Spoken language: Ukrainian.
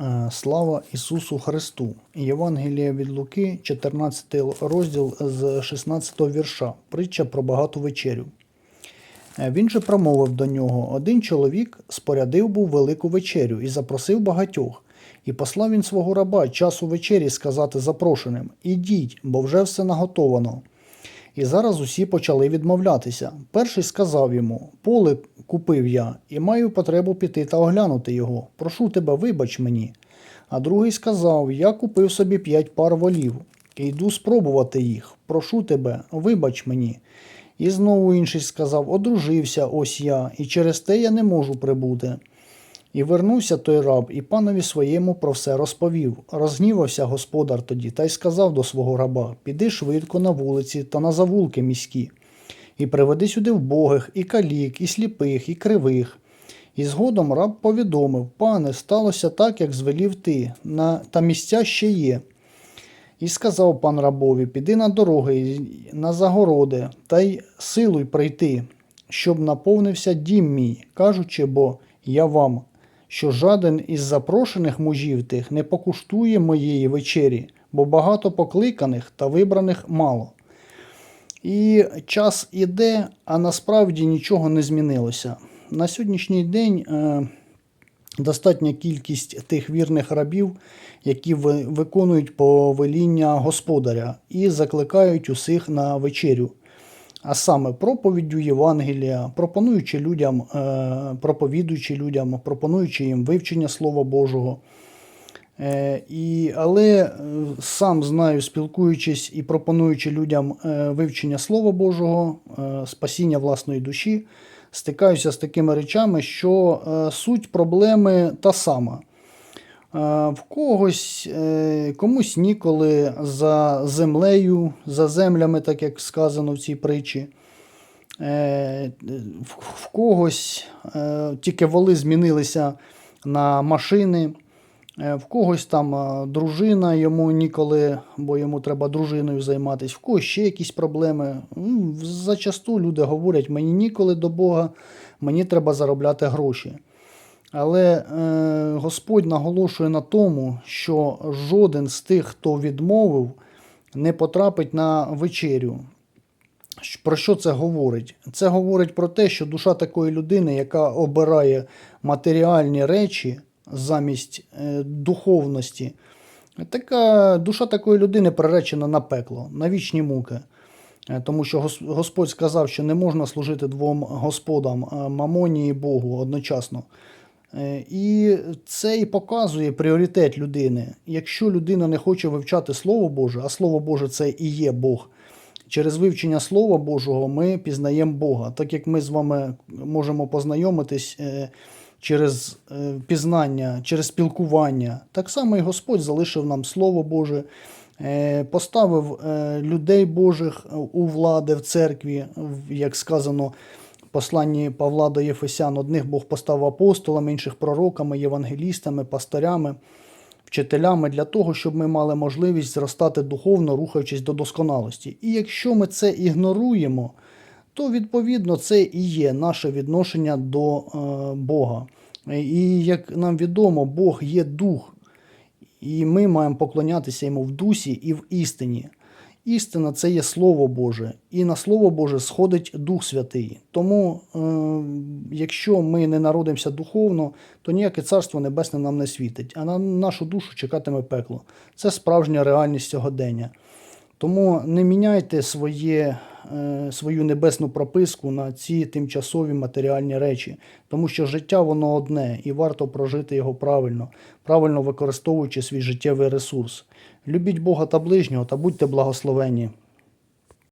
Е, Слава Ісусу Христу! Євангелія від Луки, 14 розділ з 16 вірша. Притча про багату вечерю. Е, Він же промовив до нього: Один чоловік спорядив був велику вечерю і запросив багатьох. І послав він свого раба часу вечері сказати запрошеним: Ідіть, бо вже все наготовано. І зараз усі почали відмовлятися. Перший сказав йому: Поле купив я, і маю потребу піти та оглянути його. Прошу тебе, вибач мені. А другий сказав: Я купив собі п'ять пар волів, і йду спробувати їх. Прошу тебе, вибач мені. І знову інший сказав: Одружився ось я, і через те я не можу прибути. І вернувся той раб, і панові своєму про все розповів. Розгнівався господар тоді, та й сказав до свого раба: Піди швидко на вулиці та на завулки міські, і приведи сюди вбогих, і калік, і сліпих, і кривих. І згодом раб повідомив: Пане, сталося так, як звелів ти, на... та місця ще є. І сказав пан рабові: Піди на дороги, на загороди, та й силуй прийти, щоб наповнився дім мій, кажучи, бо я вам, що жаден із запрошених мужів тих не покуштує моєї вечері, бо багато покликаних та вибраних мало. І час іде, а насправді нічого не змінилося. На сьогоднішній день е, достатня кількість тих вірних рабів, які виконують повеління господаря і закликають усіх на вечерю. А саме проповіддю Євангелія, пропонуючи людям, е, проповідуючи людям, пропонуючи їм вивчення Слова Божого. Е, і, але е, сам знаю, спілкуючись і пропонуючи людям е, вивчення Слова Божого, спасіння власної душі, стикаюся з такими речами, що суть проблеми та сама. В когось комусь ніколи за землею, за землями, так як сказано в цій притчі. В когось тільки воли змінилися на машини. Е, В когось там е, дружина, йому ніколи, бо йому треба дружиною займатися, в когось ще якісь проблеми. Зачасту люди говорять, мені ніколи до Бога, мені треба заробляти гроші. Але е, Господь наголошує на тому, що жоден з тих, хто відмовив, не потрапить на вечерю. Про що це говорить? Це говорить про те, що душа такої людини, яка обирає матеріальні речі замість е, духовності, така душа такої людини приречена на пекло, на вічні муки. Е, Тому що Господь сказав, що не можна служити двом господам е, мамоні і Богу одночасно. І це і показує пріоритет людини. Якщо людина не хоче вивчати Слово Боже, а Слово Боже це і є Бог. Через вивчення Слова Божого ми пізнаємо Бога. Так як ми з вами можемо познайомитись через е, пізнання, через спілкування, так само і Господь залишив нам Слово Боже, е, поставив е, людей Божих у влади в церкві, як сказано посланні Павла до Єфесян, одних Бог поставив апостолами, інших пророками, євангелістами, пастирями вчителями для того, щоб ми мали можливість зростати духовно, рухаючись до досконалості. І якщо ми це ігноруємо, то відповідно це і є наше відношення до е, Бога. І як нам відомо, Бог є дух, і ми маємо поклонятися йому в дусі і в істині. Істина це є Слово Боже, і на Слово Боже сходить Дух Святий. Тому, е, якщо ми не народимося духовно, то ніяке царство небесне нам не світить, а на нашу душу чекатиме пекло. Це справжня реальність сьогодення. Тому не міняйте своє, свою небесну прописку на ці тимчасові матеріальні речі, тому що життя воно одне, і варто прожити його правильно, правильно використовуючи свій життєвий ресурс. Любіть Бога та ближнього та будьте благословені.